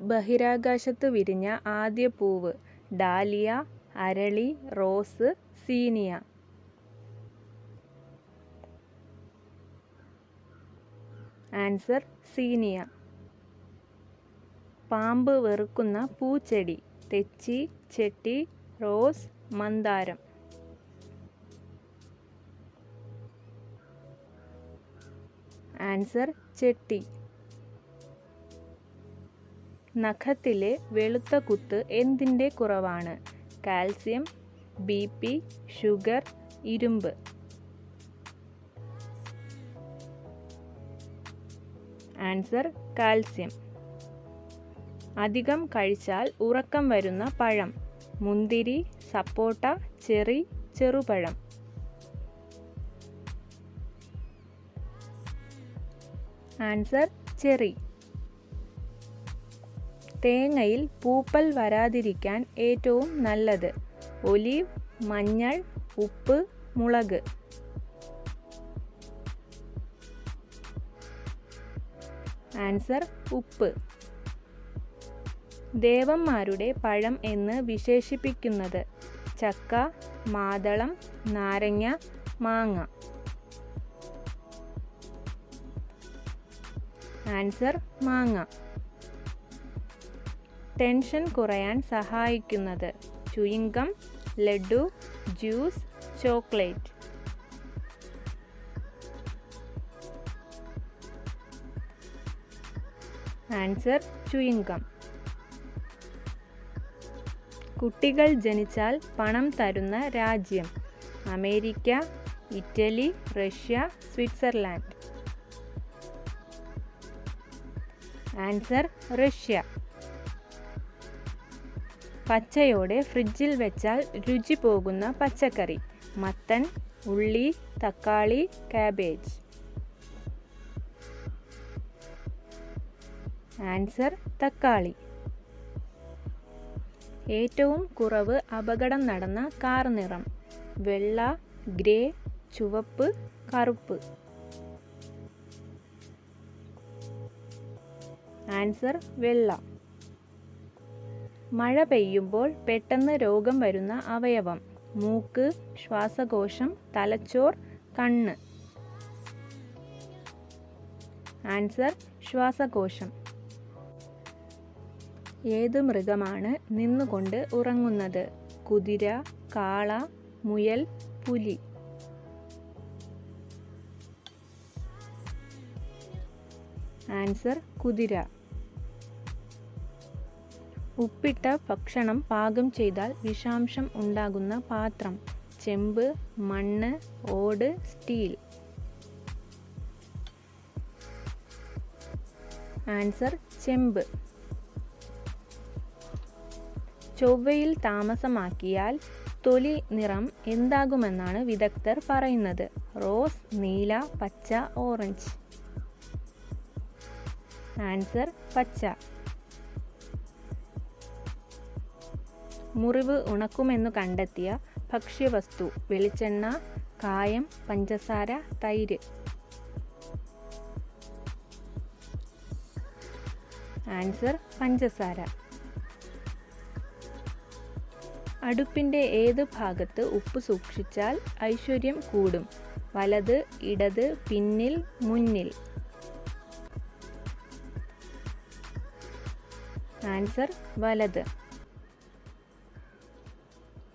ബഹിരാകാശത്ത് വിരിഞ്ഞ ആദ്യ പൂവ് ഡാലിയ അരളി റോസ് സീനിയ. ആൻസർ സീനിയ. പാമ്പ് വെറുക്കുന്ന പൂച്ചെടി തെച്ചി ചെട്ടി റോസ് മന്ദാരം. ആൻസർ ചെട്ടി. നഖത്തിലെ വെളുത്ത കുത്ത് എന്തിന്റെ കുറവാണ്? കാൽസ്യം ബി പി ഷുഗർ ഇരുമ്പ്. Answer calcium. അധികം കഴിച്ചാൽ ഉറക്കം വരുന്ന പഴം. മുന്തിരി സപ്പോട്ട ചെറി ചെറുപഴം. Answer cherry. തേങ്ങയിൽ പൂപ്പൽ വരാതിരിക്കാൻ ഏറ്റവും നല്ലത്. ഒലിവ് മഞ്ഞൾ ഉപ്പ് മുളക്. ആൻസർ ഉപ്പ്. ദേവന്മാരുടെ പഴം എന്ന് വിശേഷിപ്പിക്കുന്നത് ചക്ക മാതളം നാരങ്ങ മാങ്ങ. ആൻസർ മാങ്ങ. ടെൻഷൻ കുറയാൻ സഹായിക്കുന്നത്. Chewing gum laddu juice chocolate. Answer chewing gum. കുട്ടികൾ ജനിച്ചാൽ പണം തരുന്ന രാജ്യം. America Italy Russia Switzerland. Answer Russia. പച്ചയോടെ ഫ്രിഡ്ജിൽ വെച്ചാൽ രുചി പോകുന്ന പച്ചക്കറി. മത്തൻ ഉള്ളി തക്കാളി കാബേജ്. ആൻസർ തക്കാളി. ഏറ്റവും കുറവ് അപകടം നടന്ന കാർ നിറം. വെള്ള ഗ്രേ ചുവപ്പ് കറുപ്പ്. ആൻസർ വെള്ള. മഴ പെയ്യുമ്പോൾ പെട്ടെന്ന് രോഗം വരുന്ന അവയവം. മൂക്ക് ശ്വാസകോശം തലച്ചോർ കണ്ണ്. ആൻസർ ശ്വാസകോശം. ഏത് മൃഗമാണ് നിന്നുകൊണ്ട് ഉറങ്ങുന്നത്? കുതിര കാള മുയൽ പുലി. ആൻസർ കുതിര. ഉപ്പിട്ട ഭക്ഷണം പാകം ചെയ്താൽ വിഷാംശം ഉണ്ടാകുന്ന പാത്രം. ചെമ്പ് മണ്ണ് ഓട് സ്റ്റീൽ. ആൻസർ ചെമ്പ്. ചൊവ്വയിൽ താമസമാക്കിയാൽ തൊലി നിറം എന്താകുമെന്നാണ് വിദഗ്ധർ പറയുന്നത്. റോസ് നീല പച്ച ഓറഞ്ച്. ആൻസർ പച്ച. മുറിവ് ഉണക്കുമെന്നു കണ്ടെത്തിയ ഭക്ഷ്യവസ്തു വെളിച്ചെണ്ണ കായം പഞ്ചസാര തൈര്. ആൻസർ പഞ്ചസാര. അടുപ്പിന്റെ ഏത് ഭാഗത്ത് ഉപ്പ് സൂക്ഷിച്ചാൽ ഐശ്വര്യം കൂടും? വലത് ഇടത് പിന്നിൽ മുന്നിൽ. ആൻസർ വലത്.